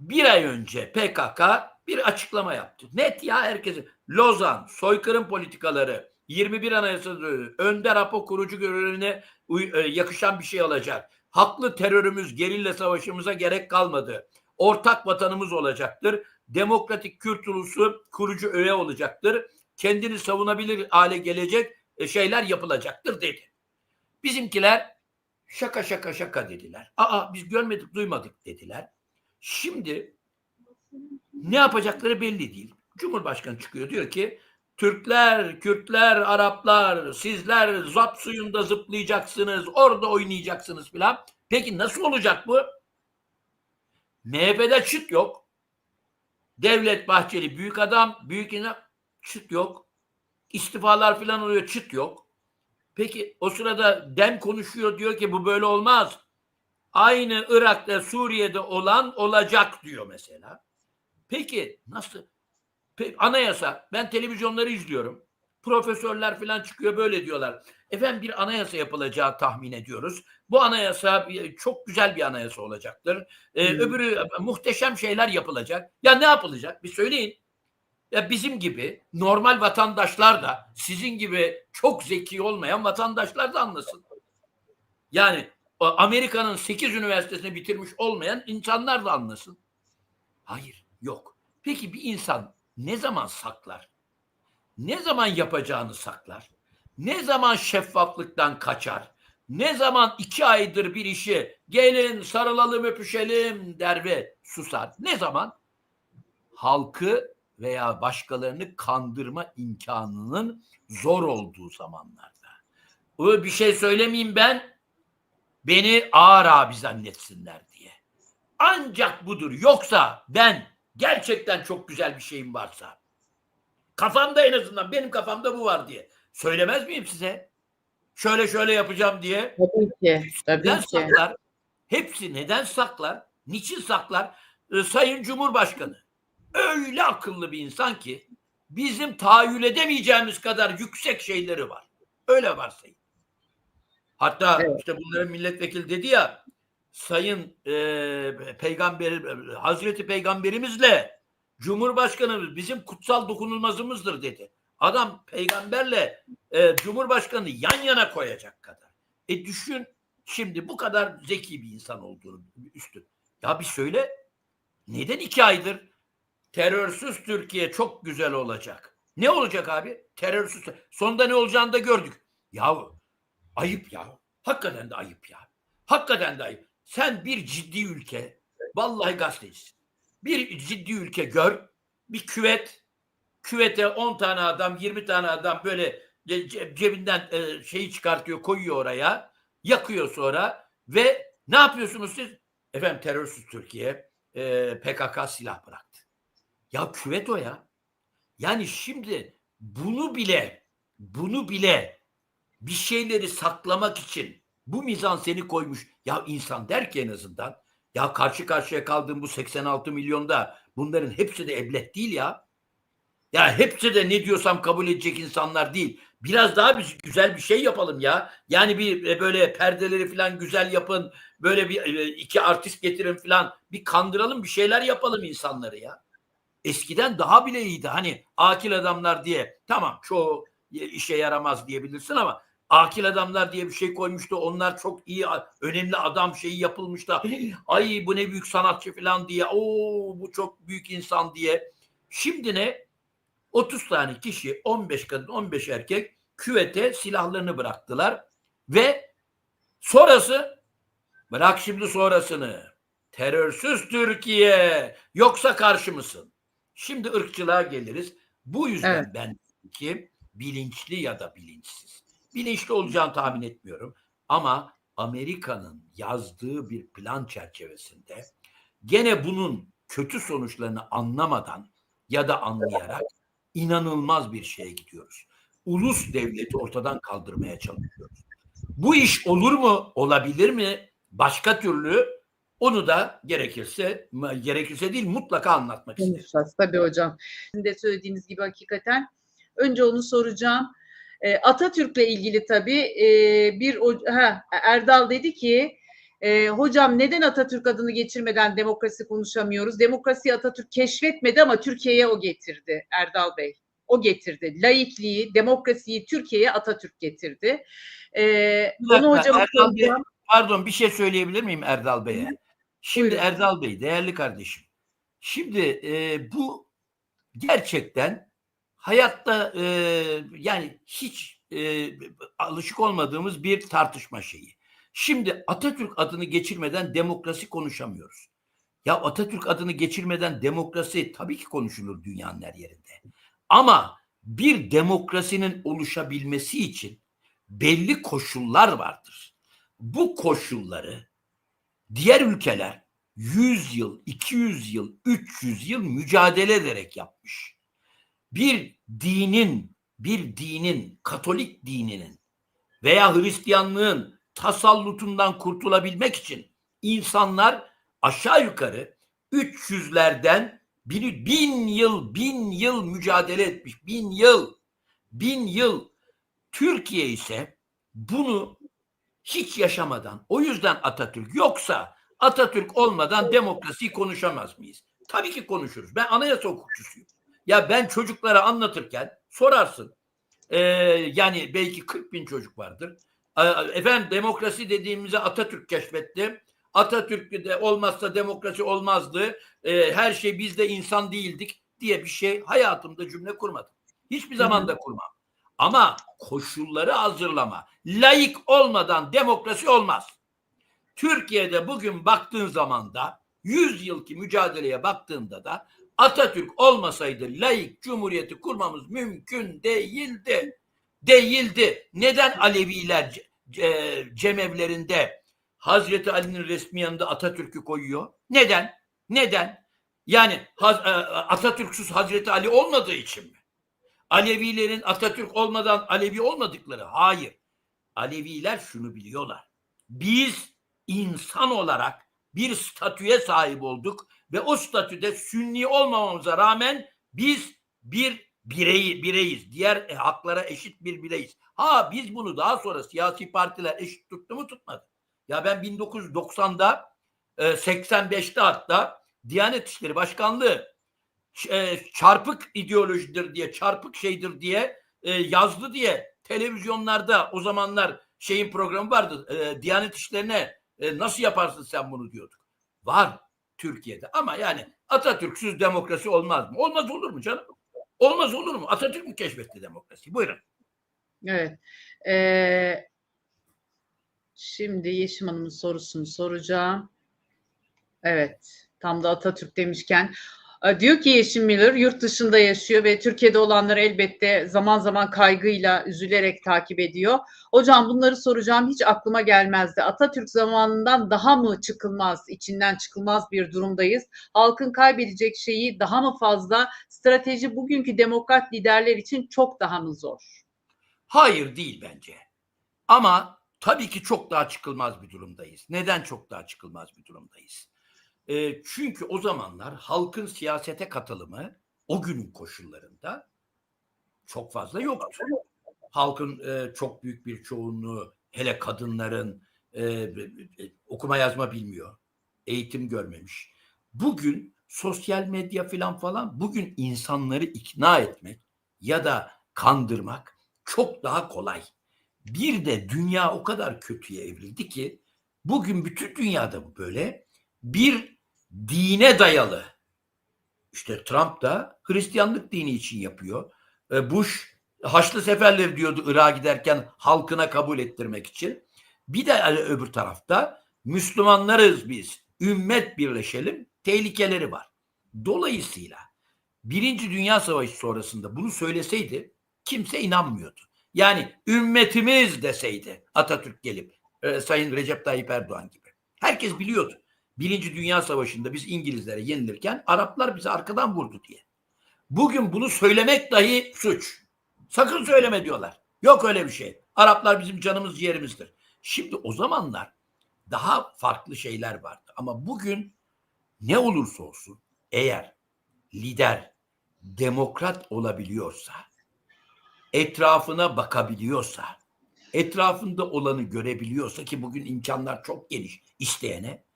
bir ay önce PKK bir açıklama yaptı. Net ya herkese. Lozan, soykırım politikaları, 21 Anayasası, Önder Apo kurucu görevine e, yakışan bir şey alacak. Haklı terörümüz, gerilla savaşımıza gerek kalmadı. Ortak vatanımız olacaktır. Demokratik Kürt ulusu kurucu öğe olacaktır. Kendini savunabilir hale gelecek e, şeyler yapılacaktır dedi. Bizimkiler şaka şaka şaka dediler. Aa biz görmedik duymadık dediler. Şimdi ne yapacakları belli değil. Cumhurbaşkanı çıkıyor diyor ki Türkler, Kürtler, Araplar sizler zap suyunda zıplayacaksınız, orada oynayacaksınız filan. Peki nasıl olacak bu? MHP'de çıt yok. Devlet Bahçeli büyük adam, büyük insan çıt yok. İstifalar filan oluyor çıt yok. Peki o sırada Dem konuşuyor diyor ki bu böyle olmaz. Aynı Irak'ta Suriye'de olan olacak diyor mesela. Peki nasıl? Pe- anayasa ben televizyonları izliyorum. Profesörler falan çıkıyor böyle diyorlar. Efendim bir anayasa yapılacağı tahmin ediyoruz. Bu anayasa çok güzel bir anayasa olacaktır. Ee, Hmm. Öbürü muhteşem şeyler yapılacak. Ya ne yapılacak? Bir söyleyin. Ya bizim gibi normal vatandaşlar da sizin gibi çok zeki olmayan vatandaşlar da anlasın. Yani Amerika'nın 8 üniversitesini bitirmiş olmayan insanlar da anlasın. Hayır, yok. Peki bir insan ne zaman saklar? Ne zaman yapacağını saklar? Ne zaman şeffaflıktan kaçar? Ne zaman iki aydır bir işi gelin sarılalım öpüşelim der ve susar? Ne zaman? Halkı veya başkalarını kandırma imkanının zor olduğu zamanlarda. Bir şey söylemeyeyim ben beni ağır abi zannetsinler diye. Ancak budur. Yoksa ben gerçekten çok güzel bir şeyim varsa kafamda en azından benim kafamda bu var diye söylemez miyim size? Şöyle şöyle yapacağım diye. Tabii ki. Neden Tabii ki. saklar? Hepsi neden saklar? Niçin saklar? Ee, Sayın Cumhurbaşkanı öyle akıllı bir insan ki bizim tahayyül edemeyeceğimiz kadar yüksek şeyleri var. Öyle varsayın. Hatta Evet. işte bunların milletvekili dedi ya Sayın e, Peygamber Hazreti Peygamberimizle Cumhurbaşkanımız bizim kutsal dokunulmazımızdır dedi. Adam peygamberle e, Cumhurbaşkanı yan yana koyacak kadar. E düşün şimdi bu kadar zeki bir insan olduğunu üstün. Ya bir söyle neden iki aydır terörsüz Türkiye çok güzel olacak. Ne olacak abi? Terörsüz. Sonunda ne olacağını da gördük. Yahu ayıp ya. Hakikaten de ayıp ya. Hakikaten de ayıp. Sen bir ciddi ülke, vallahi gazetecisin. Bir ciddi ülke gör, bir küvet, küvete 10 tane adam, 20 tane adam böyle ce- ce- cebinden e, şeyi çıkartıyor, koyuyor oraya, yakıyor sonra ve ne yapıyorsunuz siz? Efendim terörsüz Türkiye e, PKK silah bıraktı. Ya küvet o ya. Yani şimdi bunu bile bunu bile bir şeyleri saklamak için bu mizanseni koymuş. Ya insan der ki en azından ya karşı karşıya kaldığım bu 86 milyonda bunların hepsi de eblet değil ya. Ya hepsi de ne diyorsam kabul edecek insanlar değil. Biraz daha biz güzel bir şey yapalım ya. Yani bir e, böyle perdeleri falan güzel yapın. Böyle bir e, iki artist getirin falan. Bir kandıralım bir şeyler yapalım insanları ya. Eskiden daha bile iyiydi. Hani akil adamlar diye. Tamam çoğu işe yaramaz diyebilirsin ama akil adamlar diye bir şey koymuştu. Onlar çok iyi, önemli adam şeyi yapılmış da ay bu ne büyük sanatçı falan diye. Oo bu çok büyük insan diye. Şimdi ne? 30 tane kişi, 15 kadın, 15 erkek küvete silahlarını bıraktılar ve sonrası bırak şimdi sonrasını. Terörsüz Türkiye yoksa karşı mısın? Şimdi ırkçılığa geliriz. Bu yüzden Evet. ben ki bilinçli ya da bilinçsiz. Bilinçli olacağını tahmin etmiyorum. Ama Amerika'nın yazdığı bir plan çerçevesinde gene bunun kötü sonuçlarını anlamadan ya da anlayarak inanılmaz bir şeye gidiyoruz. Ulus devleti ortadan kaldırmaya çalışıyoruz. Bu iş olur mu? Olabilir mi? Başka türlü onu da gerekirse gerekirse değil mutlaka anlatmak. Konuşacağız tabii hocam. Sizin de söylediğiniz gibi hakikaten. Önce onu soracağım. E, Atatürk'le ilgili tabii e, bir ha, Erdal dedi ki Ee, hocam neden Atatürk adını geçirmeden demokrasi konuşamıyoruz? Demokrasiyi Atatürk keşfetmedi ama Türkiye'ye o getirdi Erdal Bey. O getirdi. Laikliği, demokrasiyi Türkiye'ye Atatürk getirdi. Ee, onu hocama Erdal Bey, soracağım. Pardon bir şey söyleyebilir miyim Erdal Bey'e? Şimdi Buyurun. Erdal Bey değerli kardeşim. Şimdi e, bu gerçekten hayatta e, yani hiç e, alışık olmadığımız bir tartışma şeyi. Şimdi Atatürk adını geçirmeden demokrasi konuşamıyoruz. Ya Atatürk adını geçirmeden demokrasi tabii ki konuşulur dünyanın her yerinde. Ama bir demokrasinin oluşabilmesi için belli koşullar vardır. Bu koşulları diğer ülkeler 100 yıl, 200 yıl, 300 yıl mücadele ederek yapmış. Bir dinin, bir dinin, Katolik dininin veya Hristiyanlığın tasallutundan kurtulabilmek için insanlar aşağı yukarı 300'lerden biri bin yıl, bin yıl mücadele etmiş. Bin yıl, bin yıl. Türkiye ise bunu hiç yaşamadan, o yüzden Atatürk yoksa Atatürk olmadan demokrasiyi konuşamaz mıyız? Tabii ki konuşuruz. Ben anayasa hukukçusuyum. Ya ben çocuklara anlatırken sorarsın. Ee, yani belki 40 bin çocuk vardır. Efendim demokrasi dediğimizi Atatürk keşfetti. Atatürk de olmazsa demokrasi olmazdı. Ee, her şey biz de insan değildik diye bir şey hayatımda cümle kurmadım. Hiçbir zaman da kurmam. Ama koşulları hazırlama. Layık olmadan demokrasi olmaz. Türkiye'de bugün baktığın zaman da 100 yılki mücadeleye baktığında da Atatürk olmasaydı layık cumhuriyeti kurmamız mümkün değildi. Değildi. Neden Aleviler ce- ce- cemevlerinde Hazreti Ali'nin resmi yanında Atatürk'ü koyuyor? Neden? Neden? Yani e, Atatürk'süz Hazreti Ali olmadığı için mi? Alevilerin Atatürk olmadan Alevi olmadıkları. Hayır. Aleviler şunu biliyorlar. Biz insan olarak bir statüye sahip olduk ve o statüde sünni olmamamıza rağmen biz bir bireyi bireyiz. Diğer e, haklara eşit bir bireyiz. Ha biz bunu daha sonra siyasi partiler eşit tuttu mu tutmadı. Ya ben 1990'da e, 85'te hatta Diyanet İşleri Başkanlığı e, çarpık ideolojidir diye, çarpık şeydir diye e, yazdı diye televizyonlarda o zamanlar şeyin programı vardı. E, Diyanet İşlerine e, nasıl yaparsın sen bunu diyorduk. Var Türkiye'de ama yani Atatürk'süz demokrasi olmaz mı? Olmaz olur mu canım? Olmaz olur mu? Atatürk mü keşfetti demokrasiyi? Buyurun. Evet. Ee, şimdi Yeşim Hanım'ın sorusunu soracağım. Evet. Tam da Atatürk demişken. Diyor ki Yeşim Miller yurt dışında yaşıyor ve Türkiye'de olanları elbette zaman zaman kaygıyla, üzülerek takip ediyor. Hocam bunları soracağım hiç aklıma gelmezdi. Atatürk zamanından daha mı çıkılmaz, içinden çıkılmaz bir durumdayız? Halkın kaybedecek şeyi daha mı fazla? Strateji bugünkü demokrat liderler için çok daha mı zor? Hayır değil bence. Ama tabii ki çok daha çıkılmaz bir durumdayız. Neden çok daha çıkılmaz bir durumdayız? E, çünkü o zamanlar halkın siyasete katılımı o günün koşullarında çok fazla yoktu. Halkın e, çok büyük bir çoğunluğu hele kadınların e, e, okuma yazma bilmiyor. Eğitim görmemiş. Bugün sosyal medya falan falan bugün insanları ikna etmek ya da kandırmak çok daha kolay. Bir de dünya o kadar kötüye evrildi ki bugün bütün dünyada bu böyle bir dine dayalı. İşte Trump da Hristiyanlık dini için yapıyor. E, Bush Haçlı seferleri diyordu Irak'a giderken halkına kabul ettirmek için. Bir de e, öbür tarafta Müslümanlarız biz. Ümmet birleşelim. Tehlikeleri var. Dolayısıyla Birinci Dünya Savaşı sonrasında bunu söyleseydi kimse inanmıyordu. Yani ümmetimiz deseydi Atatürk gelip e, Sayın Recep Tayyip Erdoğan gibi. Herkes biliyordu. Birinci Dünya Savaşı'nda biz İngilizlere yenilirken Araplar bizi arkadan vurdu diye. Bugün bunu söylemek dahi suç. Sakın söyleme diyorlar. Yok öyle bir şey. Araplar bizim canımız yerimizdir. Şimdi o zamanlar daha farklı şeyler vardı. Ama bugün ne olursa olsun eğer lider demokrat olabiliyorsa, etrafına bakabiliyorsa, etrafında olanı görebiliyorsa ki bugün imkanlar çok geniş isteyene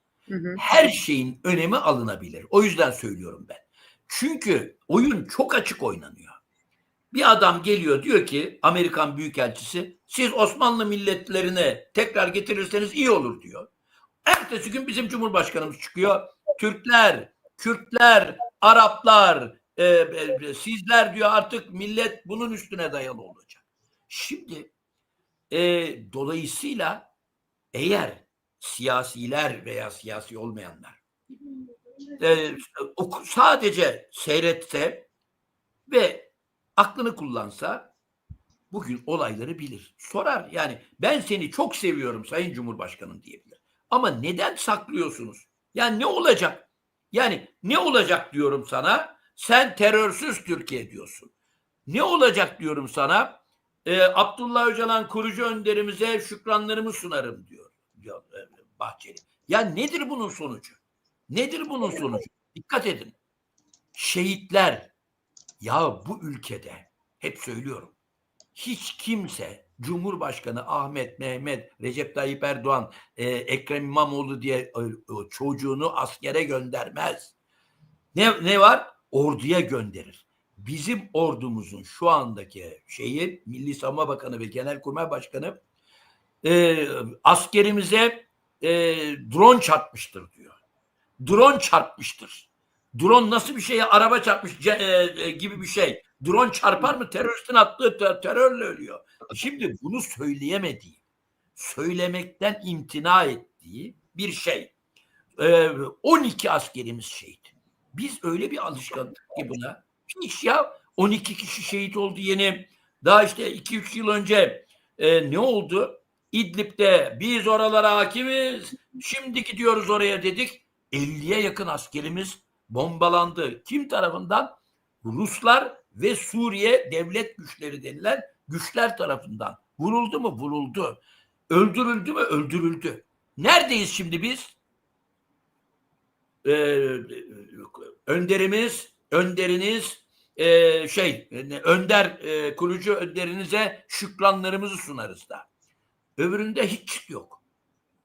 Her şeyin önemi alınabilir. O yüzden söylüyorum ben. Çünkü oyun çok açık oynanıyor. Bir adam geliyor diyor ki Amerikan Büyükelçisi siz Osmanlı milletlerine tekrar getirirseniz iyi olur diyor. Ertesi gün bizim Cumhurbaşkanımız çıkıyor. Türkler, Kürtler, Araplar, e, e, sizler diyor artık millet bunun üstüne dayalı olacak. Şimdi e, dolayısıyla eğer siyasiler veya siyasi olmayanlar e, sadece seyretse ve aklını kullansa bugün olayları bilir. Sorar yani ben seni çok seviyorum Sayın Cumhurbaşkanım diyebilir. Ama neden saklıyorsunuz? Yani ne olacak? Yani ne olacak diyorum sana? Sen terörsüz Türkiye diyorsun. Ne olacak diyorum sana? Ee, Abdullah Öcalan kurucu önderimize şükranlarımı sunarım diyor, diyor e, Bahçeli. Ya nedir bunun sonucu? Nedir bunun sonucu? Dikkat edin. Şehitler ya bu ülkede hep söylüyorum. Hiç kimse Cumhurbaşkanı Ahmet, Mehmet, Recep Tayyip Erdoğan, e, Ekrem İmamoğlu diye e, e, çocuğunu askere göndermez. Ne, ne var? Orduya gönderir. Bizim ordumuzun şu andaki şeyi Milli Savunma Bakanı ve Genelkurmay Başkanı e, askerimize e, drone çarpmıştır diyor. Drone çarpmıştır. Drone nasıl bir şey? Araba çarpmış e, e, gibi bir şey. Drone çarpar mı? Teröristin attığı te- terörle ölüyor. Şimdi bunu söyleyemediği, söylemekten imtina ettiği bir şey. Ee, 12 askerimiz şehit. Biz öyle bir alışkanlık ki buna. Hiç ya 12 kişi şehit oldu yeni. Daha işte 2-3 yıl önce e, ne oldu? İdlib'de biz oralara hakimiz. Şimdi gidiyoruz oraya dedik. 50'ye yakın askerimiz bombalandı. Kim tarafından? Ruslar ve Suriye devlet güçleri denilen güçler tarafından. Vuruldu mu? Vuruldu. Öldürüldü mü? Öldürüldü. Neredeyiz şimdi biz? Ee, önderimiz, önderiniz e, şey, önder e, kurucu önderinize şükranlarımızı sunarız da. Öbüründe hiç yok.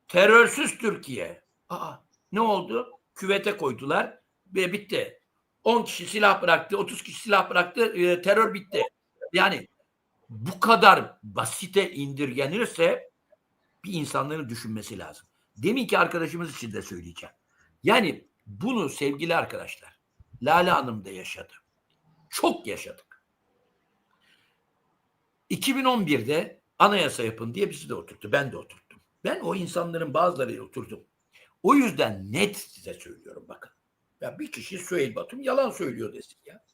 Terörsüz Türkiye. Aa, ne oldu? Küvete koydular ve bitti. 10 kişi silah bıraktı, 30 kişi silah bıraktı, e, terör bitti. Yani bu kadar basite indirgenirse bir insanların düşünmesi lazım. Demin ki arkadaşımız için de söyleyeceğim. Yani bunu sevgili arkadaşlar, Lale Hanım da yaşadı. Çok yaşadık. 2011'de anayasa yapın diye bizi de oturttu. Ben de oturttum. Ben o insanların bazılarıyla oturdum. O yüzden net size söylüyorum bakın. Ya bir kişi Süheyl Batum yalan söylüyor desin ya.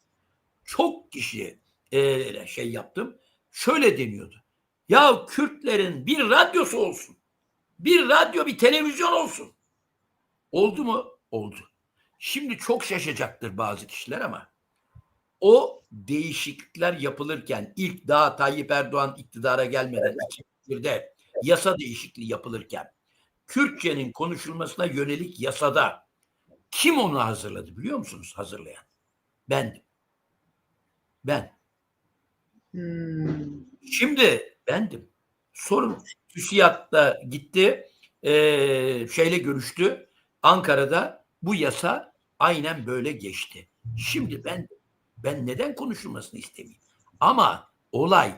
Çok kişi e, şey yaptım. Şöyle deniyordu. Ya Kürtlerin bir radyosu olsun. Bir radyo, bir televizyon olsun. Oldu mu? Oldu. Şimdi çok şaşacaktır bazı kişiler ama o değişiklikler yapılırken ilk daha Tayyip Erdoğan iktidara gelmeden 2001'de yasa değişikliği yapılırken Kürtçenin konuşulmasına yönelik yasada kim onu hazırladı biliyor musunuz hazırlayan? Bendim. Ben. Hmm. Şimdi bendim. Sorun TÜSİAD'da gitti eee, şeyle görüştü. Ankara'da bu yasa aynen böyle geçti. Şimdi ben ben neden konuşulmasını istemeyeyim? Ama olay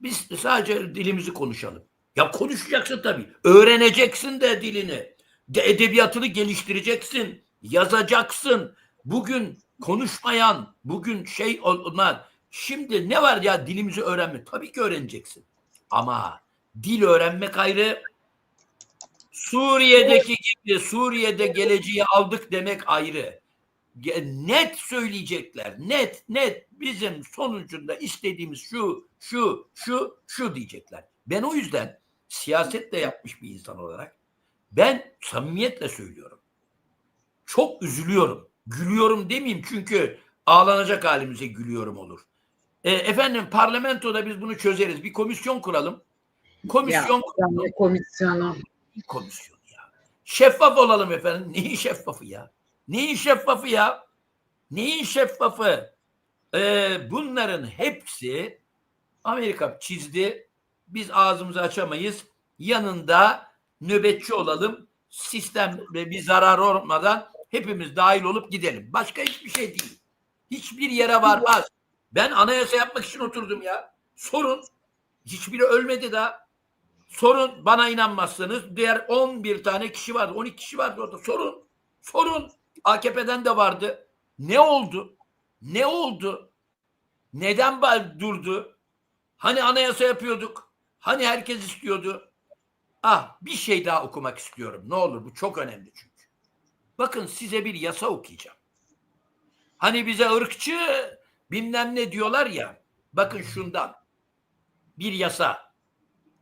biz sadece dilimizi konuşalım. Ya konuşacaksın tabii. Öğreneceksin de dilini. De edebiyatını geliştireceksin. Yazacaksın. Bugün konuşmayan, bugün şey olmayan. Şimdi ne var ya dilimizi öğrenme? Tabii ki öğreneceksin. Ama dil öğrenmek ayrı. Suriye'deki gibi Suriye'de geleceği aldık demek ayrı. Net söyleyecekler. Net net bizim sonucunda istediğimiz şu şu şu şu diyecekler. Ben o yüzden siyaset de yapmış bir insan olarak ben samimiyetle söylüyorum. Çok üzülüyorum. Gülüyorum demeyeyim çünkü ağlanacak halimize gülüyorum olur. E, efendim parlamentoda biz bunu çözeriz. Bir komisyon kuralım. Komisyon Ya, ne komisyonu. komisyon ya. Şeffaf olalım efendim. Neyin şeffafı ya? Neyin şeffafı ya? Neyin şeffafı? Ee, bunların hepsi Amerika çizdi. biz ağzımızı açamayız. Yanında nöbetçi olalım. Sistem ve bir zarar olmadan hepimiz dahil olup gidelim. Başka hiçbir şey değil. Hiçbir yere varmaz. Ben anayasa yapmak için oturdum ya. Sorun. Hiçbiri ölmedi daha. Sorun bana inanmazsanız diğer 11 tane kişi vardı. 12 kişi vardı orada. Sorun. Sorun. AKP'den de vardı. Ne oldu? Ne oldu? Neden durdu? Hani anayasa yapıyorduk? Hani herkes istiyordu? Ah bir şey daha okumak istiyorum. Ne olur bu çok önemli çünkü. Bakın size bir yasa okuyacağım. Hani bize ırkçı bilmem ne diyorlar ya. Bakın şundan. Bir yasa.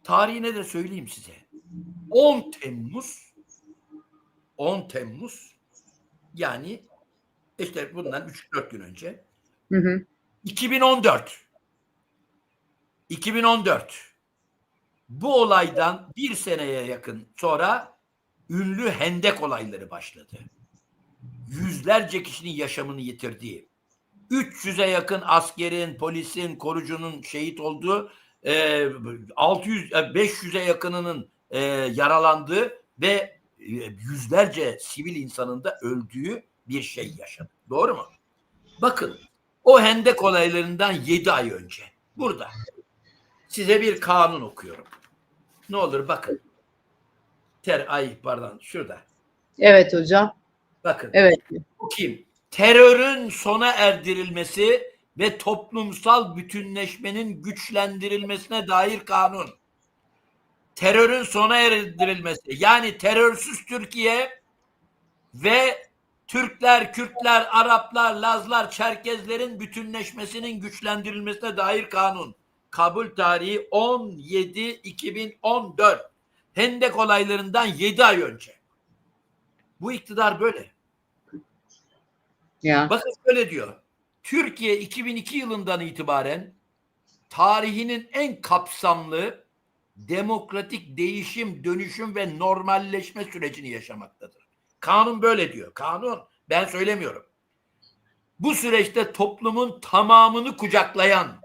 Tarihine de söyleyeyim size. 10 Temmuz 10 Temmuz yani işte bundan 3-4 gün önce Hı hı. 2014 2014 bu olaydan bir seneye yakın sonra ünlü hendek olayları başladı. Yüzlerce kişinin yaşamını yitirdiği, 300'e yakın askerin, polisin, korucunun şehit olduğu, e, 600 e, 500'e yakınının e, yaralandığı ve yüzlerce sivil insanın da öldüğü bir şey yaşadı. Doğru mu? Bakın o hendek olaylarından 7 ay önce burada size bir kanun okuyorum. Ne olur bakın. Ter ay pardon şurada. Evet hocam. Bakın. Evet. Okuyayım. Terörün sona erdirilmesi ve toplumsal bütünleşmenin güçlendirilmesine dair kanun. Terörün sona erdirilmesi yani terörsüz Türkiye ve Türkler, Kürtler, Araplar, Lazlar, Çerkezlerin bütünleşmesinin güçlendirilmesine dair kanun. Kabul tarihi 17-2014. Hendek olaylarından 7 ay önce. Bu iktidar böyle. Ya. Bakın şöyle diyor. Türkiye 2002 yılından itibaren tarihinin en kapsamlı demokratik değişim, dönüşüm ve normalleşme sürecini yaşamaktadır. Kanun böyle diyor. Kanun. Ben söylemiyorum. Bu süreçte toplumun tamamını kucaklayan,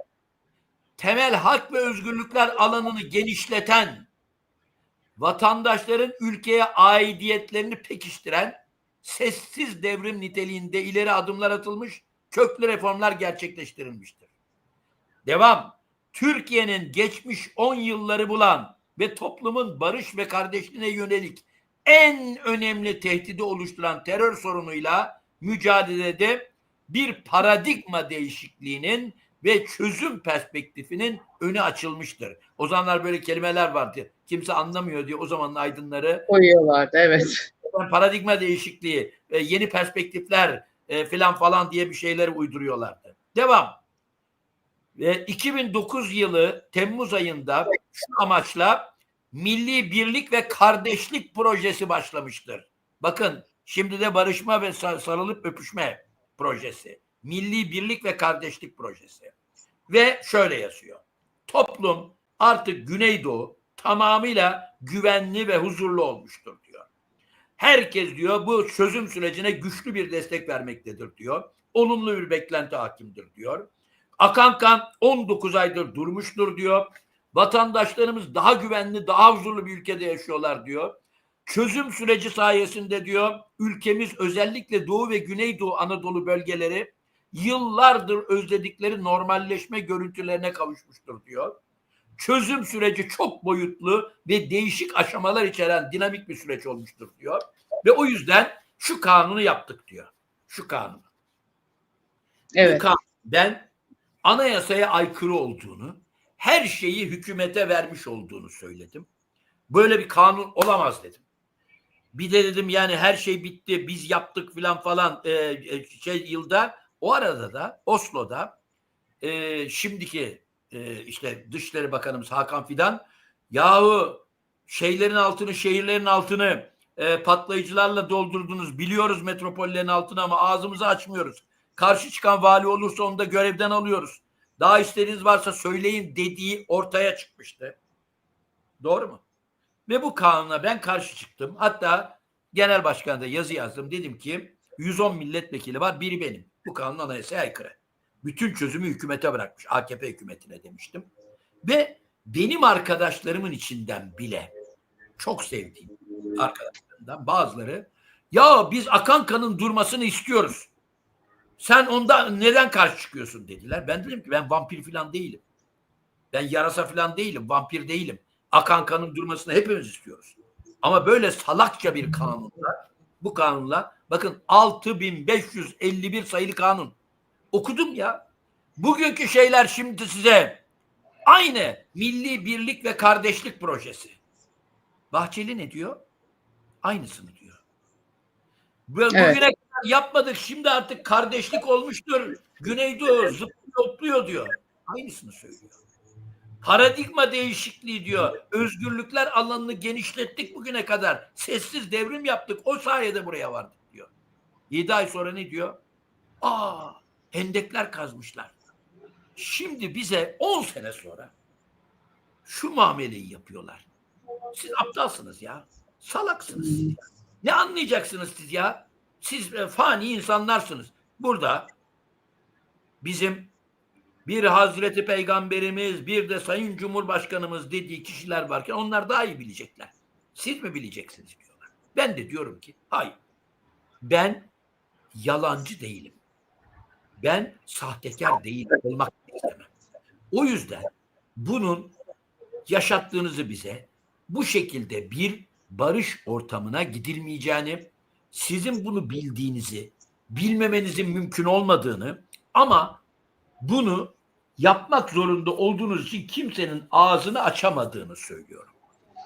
temel hak ve özgürlükler alanını genişleten, vatandaşların ülkeye aidiyetlerini pekiştiren, sessiz devrim niteliğinde ileri adımlar atılmış, köklü reformlar gerçekleştirilmiştir. Devam. Türkiye'nin geçmiş 10 yılları bulan ve toplumun barış ve kardeşliğine yönelik en önemli tehdidi oluşturan terör sorunuyla mücadelede bir paradigma değişikliğinin ve çözüm perspektifinin önü açılmıştır. O zamanlar böyle kelimeler vardı. Kimse anlamıyor diye o zamanın aydınları Koyuyorlardı. Evet. paradigma değişikliği, e, yeni perspektifler e, filan falan diye bir şeyleri uyduruyorlardı. Devam. Ve 2009 yılı Temmuz ayında şu amaçla Milli Birlik ve Kardeşlik Projesi başlamıştır. Bakın şimdi de barışma ve sa- sarılıp öpüşme projesi. Milli Birlik ve Kardeşlik Projesi. Ve şöyle yazıyor. Toplum artık Güneydoğu tamamıyla güvenli ve huzurlu olmuştur diyor. Herkes diyor bu çözüm sürecine güçlü bir destek vermektedir diyor. Olumlu bir beklenti hakimdir diyor. Akan kan 19 aydır durmuştur diyor. Vatandaşlarımız daha güvenli, daha huzurlu bir ülkede yaşıyorlar diyor. Çözüm süreci sayesinde diyor ülkemiz özellikle Doğu ve Güneydoğu Anadolu bölgeleri yıllardır özledikleri normalleşme görüntülerine kavuşmuştur diyor. Çözüm süreci çok boyutlu ve değişik aşamalar içeren dinamik bir süreç olmuştur diyor. Ve o yüzden şu kanunu yaptık diyor. Şu kanunu. Bu Evet. kanun ben anayasaya aykırı olduğunu, her şeyi hükümete vermiş olduğunu söyledim. Böyle bir kanun olamaz dedim. Bir de dedim yani her şey bitti, biz yaptık filan falan e, e, şey yılda o arada da Oslo'da e, şimdiki e, işte Dışişleri Bakanımız Hakan Fidan yahu şeylerin altını, şehirlerin altını e, patlayıcılarla doldurdunuz. Biliyoruz metropollerin altını ama ağzımızı açmıyoruz. Karşı çıkan vali olursa onu da görevden alıyoruz. Daha istediğiniz varsa söyleyin dediği ortaya çıkmıştı. Doğru mu? Ve bu kanuna ben karşı çıktım. Hatta genel başkana da yazı yazdım. Dedim ki 110 milletvekili var biri benim. Bu kanun anayasaya aykırı. Bütün çözümü hükümete bırakmış. AKP hükümetine demiştim. Ve benim arkadaşlarımın içinden bile çok sevdiğim arkadaşlarımdan bazıları ya biz akan kanın durmasını istiyoruz. Sen ondan neden karşı çıkıyorsun dediler. Ben dedim ki ben vampir falan değilim. Ben yarasa falan değilim. Vampir değilim. Akan kanın durmasını hepimiz istiyoruz. Ama böyle salakça bir kanunla bu kanunla bakın 6551 sayılı kanun. Okudum ya. Bugünkü şeyler şimdi size aynı milli birlik ve kardeşlik projesi. Bahçeli ne diyor? Aynısını diyor. Bu- Bugüne Evet. kadar yapmadık. Şimdi artık kardeşlik olmuştur. Güneydoğu zıplıyor, hopluyor diyor. Aynısını söylüyor. Paradigma değişikliği diyor. Özgürlükler alanını genişlettik bugüne kadar. Sessiz devrim yaptık. O sayede buraya vardık diyor. 7 ay sonra ne diyor? Aa, hendekler kazmışlar. Şimdi bize 10 sene sonra şu muameleyi yapıyorlar. Siz aptalsınız ya. Salaksınız siz ya. Ne anlayacaksınız siz ya? Siz e, fani insanlarsınız. Burada bizim bir Hazreti Peygamberimiz, bir de Sayın Cumhurbaşkanımız dediği kişiler varken onlar daha iyi bilecekler. Siz mi bileceksiniz diyorlar. Ben de diyorum ki hayır. Ben yalancı değilim. Ben sahtekar değilim. Olmak istemem. O yüzden bunun yaşattığınızı bize bu şekilde bir barış ortamına gidilmeyeceğini, sizin bunu bildiğinizi, bilmemenizin mümkün olmadığını ama bunu yapmak zorunda olduğunuz için kimsenin ağzını açamadığını söylüyorum.